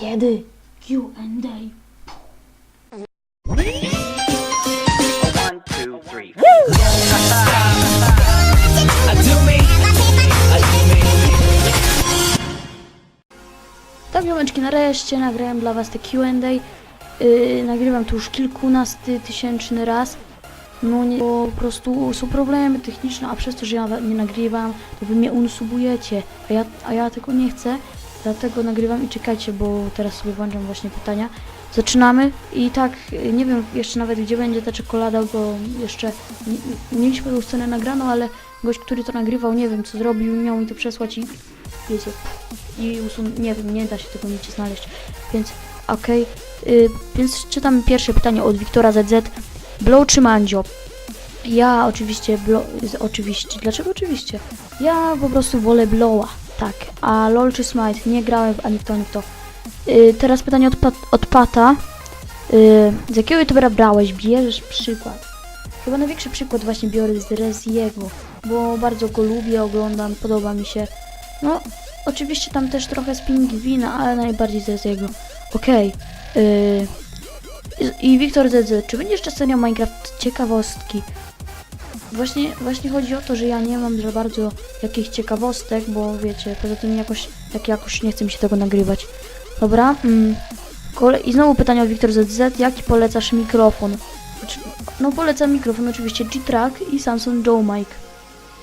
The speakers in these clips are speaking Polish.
Kiedy? Q&A. One, two, three. Tak, ziomeczki, nareszcie nagrałem dla was te Q&A. Yy, nagrywam to już kilkunasty tysięczny raz. No nie, bo po prostu są problemy techniczne, a przez to, że ja nie nagrywam, to wy mnie unsubujecie, a ja, a ja tego nie chcę. Dlatego nagrywam i czekajcie, bo teraz sobie włączam właśnie pytania. Zaczynamy i tak, yy, nie wiem jeszcze nawet gdzie będzie ta czekolada, bo jeszcze mieliśmy tą scenę nagraną, ale gość, który to nagrywał, nie wiem co zrobił, miał mi to przesłać i wiecie, i usun... nie wiem, nie da się tego nigdzie znaleźć, więc okej. Y, więc czytam pierwsze pytanie od Wiktora ZZ. Blow czy Mandzio? Ja oczywiście, blo... oczywiście, dlaczego oczywiście? Ja po prostu wolę Blowa, tak. A LOL czy Smite? Nie grałem ani to, ani w to. Y, teraz pytanie od, od Pata. Y, z jakiego youtubera brałeś? Bierzesz przykład? Chyba największy przykład właśnie biorę z Reziego, bo bardzo go lubię, oglądam, podoba mi się. No, Oczywiście tam też trochę z pingwina, ale najbardziej z jego. Okej. Yy. I Wiktor ZZ, czy będziesz czasem Minecraft ciekawostki? Właśnie, właśnie chodzi o to, że ja nie mam za bardzo jakichś ciekawostek, bo wiecie, poza tym jakoś, tak jakoś nie chce mi się tego nagrywać. Dobra. Mm. Kole I znowu pytanie od Wiktor ZZ, jaki polecasz mikrofon? Oczy- No polecam mikrofon oczywiście G-Track i Samsung Joe Mic.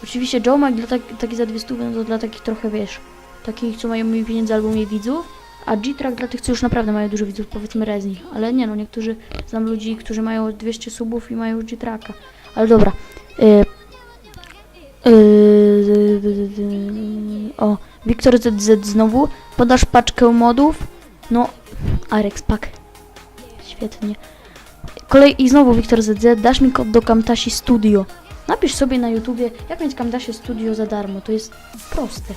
Oczywiście Joe Mic dla tak, taki za dwie stówy, no to dla takich trochę wiesz, takich co mają mniej pieniędzy albo mniej widzów, a G-Track dla tych co już naprawdę mają dużo widzów, powiedzmy Rezi. Ale nie no, niektórzy, znam ludzi, którzy mają 200 subów i mają już G-Tracka. Ale dobra. Y, y, o, Wiktor ZZ znowu. Podasz paczkę modów? No, Arex Pack. Świetnie. Kolej i znowu Wiktor ZZ, dasz mi kod do Camtasia Studio. Napisz sobie na YouTubie, jak mieć Camtasia Studio za darmo. To jest proste.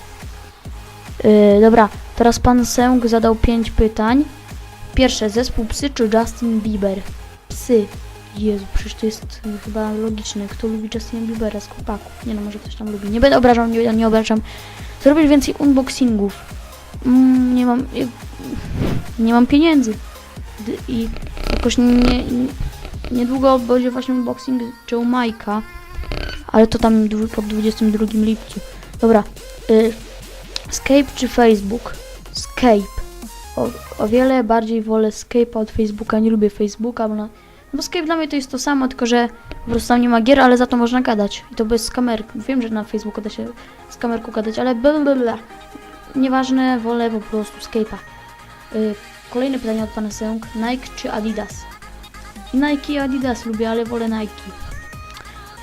Yy, dobra, teraz pan Sęk zadał 5 pytań. Pierwsze, zespół psy czy Justin Bieber? Psy. Jezu, przecież to jest y, chyba logiczne. Kto lubi Justina Biebera z chłopaków? Nie no, może ktoś tam lubi. Nie będę obrażał, nie, nie obrażam. Zrobić więcej unboxingów. Mm, nie mam... Nie, nie mam pieniędzy. I jakoś nie, nie, niedługo będzie właśnie unboxing Joe Majka. Ale to tam po 22 lipcu. Dobra. Y, Skype czy Facebook? Skype. O, o wiele bardziej wolę Skype'a od Facebooka. Nie lubię Facebooka, bo, na, bo Skype dla mnie to jest to samo, tylko że po prostu tam nie ma gier, ale za to można gadać. I to bez kamerki. Wiem, że na Facebooku da się z kamerką gadać, ale blablabla. Nieważne, wolę po prostu Skype'a. Y, kolejne pytanie od pana Sęk. Nike czy Adidas? Nike i Adidas lubię, ale wolę Nike.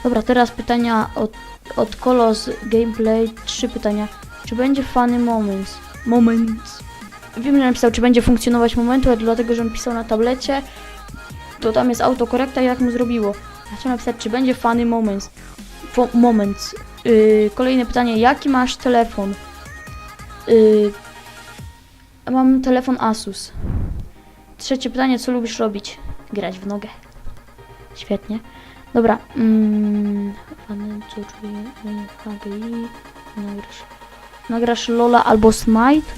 Dobra, teraz pytania od, od Kolos Gameplay. Trzy pytania. Czy będzie funny moments? Moments. Wiem, że napisał, czy będzie funkcjonować momentu, ale dlatego, że on pisał na tablecie, to tam jest autokorekta jak mu zrobiło. Ja chciałem napisać, czy będzie funny moments. Fo moments. Yy, kolejne pytanie, jaki masz telefon? Yy, mam telefon Asus. Trzecie pytanie, co lubisz robić? Grać w nogę. Świetnie. Dobra. Mm, co czuję? Nagrasz, nagrasz Lola albo Smite?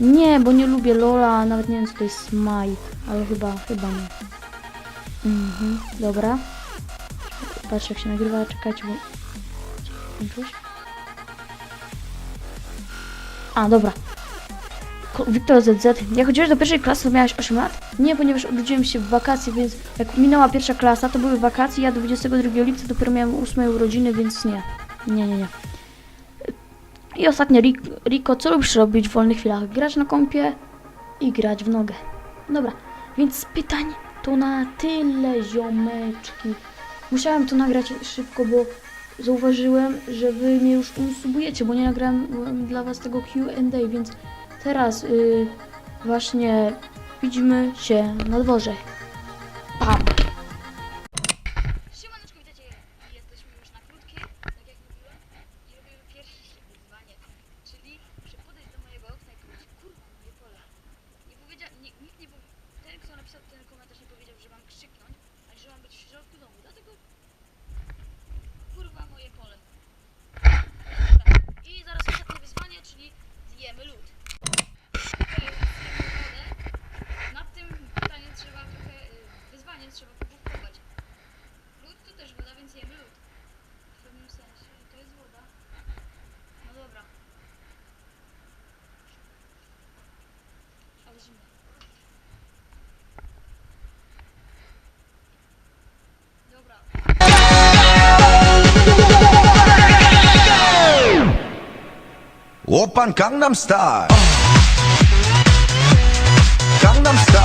Nie, bo nie lubię Lola, nawet nie wiem co to jest Smite, ale chyba, chyba nie. Mhm, dobra. Patrz jak się nagrywa, czekajcie, bo... Skończyłeś? A, dobra. Wiktor ZZ. Jak chodziłeś do pierwszej klasy, to miałeś 8 lat? Nie, ponieważ urodziłem się w wakacje, więc jak minęła pierwsza klasa, to były wakacje, ja 22 lipca dopiero miałem 8 urodziny, więc nie. Nie, nie, nie. I ostatnio, Rik- Riko, co lubisz robić w wolnych chwilach? Grać na kompie i grać w nogę. Dobra, więc pytań to na tyle, ziomeczki. Musiałem to nagrać szybko, bo zauważyłem, że wy mnie już unsubujecie, bo nie nagrałem mm, dla was tego Q&A, więc teraz y, właśnie widzimy się na dworze. dobra. Ale zimno. Dobra. Open Gangnam Style. Gangnam Style.